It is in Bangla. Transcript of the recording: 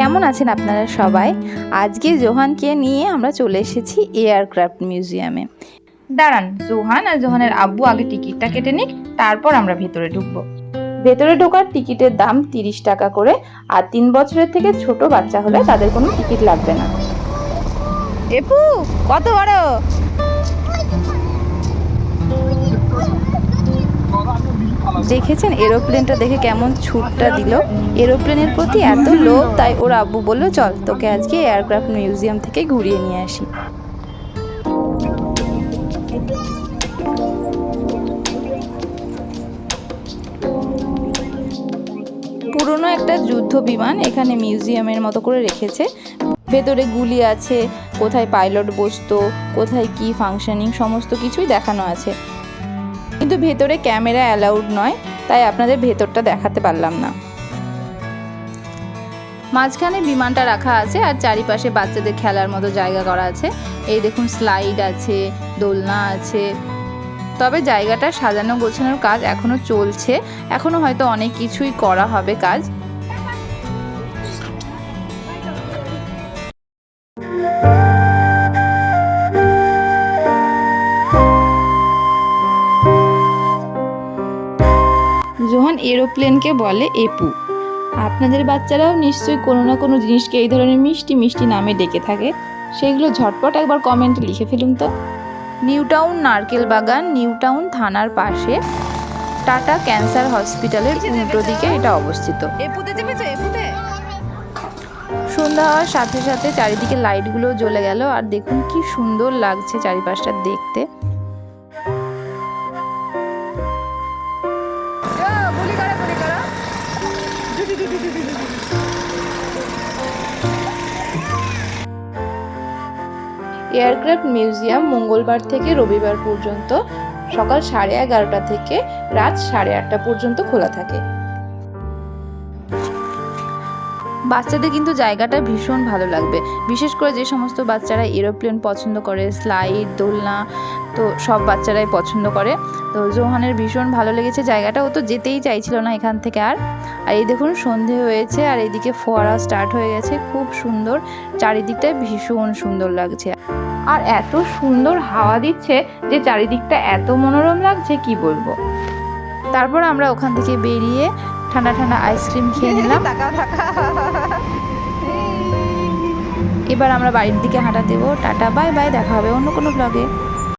কেমন আছেন আপনারা সবাই? আজকে জোহানকে নিয়ে আমরা চলে এসেছি এয়ারক্রাফট মিউজিয়ামে। দাঁড়ান জোহান আর জোহানের আব্বু আগে টিকিটটা কেটে নিক তারপর আমরা ভেতরে ঢুকবো। ভেতরে ঢোকার টিকিটের দাম তিরিশ টাকা করে আর তিন বছরের থেকে ছোট বাচ্চা হলে তাদের কোনো টিকিট লাগবে না। এপু কত বড়? দেখেছেন? এরোপ্লেনটা দেখে কেমন ছুটটা দিল। এরোপ্লেনের প্রতি এত লোভ, তাই ওর আব্বু বলল, চল, তোকে আজকে এয়ারক্রাফট মিউজিয়াম থেকে ঘুরিয়ে নিয়ে আসি। পুরনো একটা যুদ্ধ বিমান এখানে মিউজিয়ামের মতো করে রেখেছে। ভেতরে গুলি আছে, কোথায় পাইলট বসতো, কোথায় কি ফাংশনিং সমস্ত কিছুই দেখানো আছে। কিন্তু ভেতরে ক্যামেরা অ্যালাউড নয়, তাই আপনাদের ভেতরটা দেখাতে পারলাম না। মাঝখানে বিমানটা রাখা আছে আর চারিপাশে বাচ্চাদের খেলার মতো জায়গা করা আছে। এই দেখুন, স্লাইড আছে, দোলনা আছে। তবে জায়গাটা সাজানো গোছানোর কাজ এখনও চলছে। এখনও হয়তো অনেক কিছুই করা হবে কাজ। জোহান এরোপ্লেনকে বলে এপু। আপনাদের বাচ্চারাও নিশ্চয়ই কোনো না কোনো জিনিসকে এই ধরনের মিষ্টি মিষ্টি নামে ডেকে থাকে। সেগুলো ঝটপট একবার কমেন্টে লিখে ফেলুন তো। নিউটাউন নারকেল বাগান নিউটাউন থানার পাশে টাটা ক্যান্সার হসপিটালের উল্টো দিকে এটা অবস্থিত। সন্ধ্যা হওয়ার সাথে সাথে চারিদিকে লাইটগুলো জ্বলে গেল আর দেখুন কি সুন্দর লাগছে চারিপাশটা দেখতে। এয়ারক্রাফট মিউজিয়াম মঙ্গলবার থেকে রবিবার পর্যন্ত সকাল সাড়ে এগারোটা থেকে রাত সাড়ে আটটা পর্যন্ত খোলা থাকে। বাচ্চাদের কিন্তু জায়গাটা ভীষণ ভালো লাগবে। বিশেষ করে যে সমস্ত বাচ্চারা এরোপ্লেন পছন্দ করে, স্লাইড, দোলনা, তো সব বাচ্চারাই পছন্দ করে। তো জোহানের ভীষণ ভালো লেগেছে জায়গাটা। ও তো যেতেই চাইছিল না এখান থেকে আর। আর এই দেখুন, সন্ধে হয়েছে আর এইদিকে ফোয়ারা স্টার্ট হয়ে গেছে। খুব সুন্দর। চারিদিকটা ভীষণ সুন্দর লাগছে। আর এত সুন্দর হাওয়া দিচ্ছে যে চারিদিকটা এত মনোরম লাগছে, কি বলব? তারপর আমরা ওখান থেকে বেরিয়ে ঠান্ডা ঠান্ডা আইসক্রিম খেয়ে নিলাম। এবার আমরা বাড়ির দিকে হাঁটা দেবো। টাটা বাই বাই দেখা হবে অন্য কোনো ব্লগে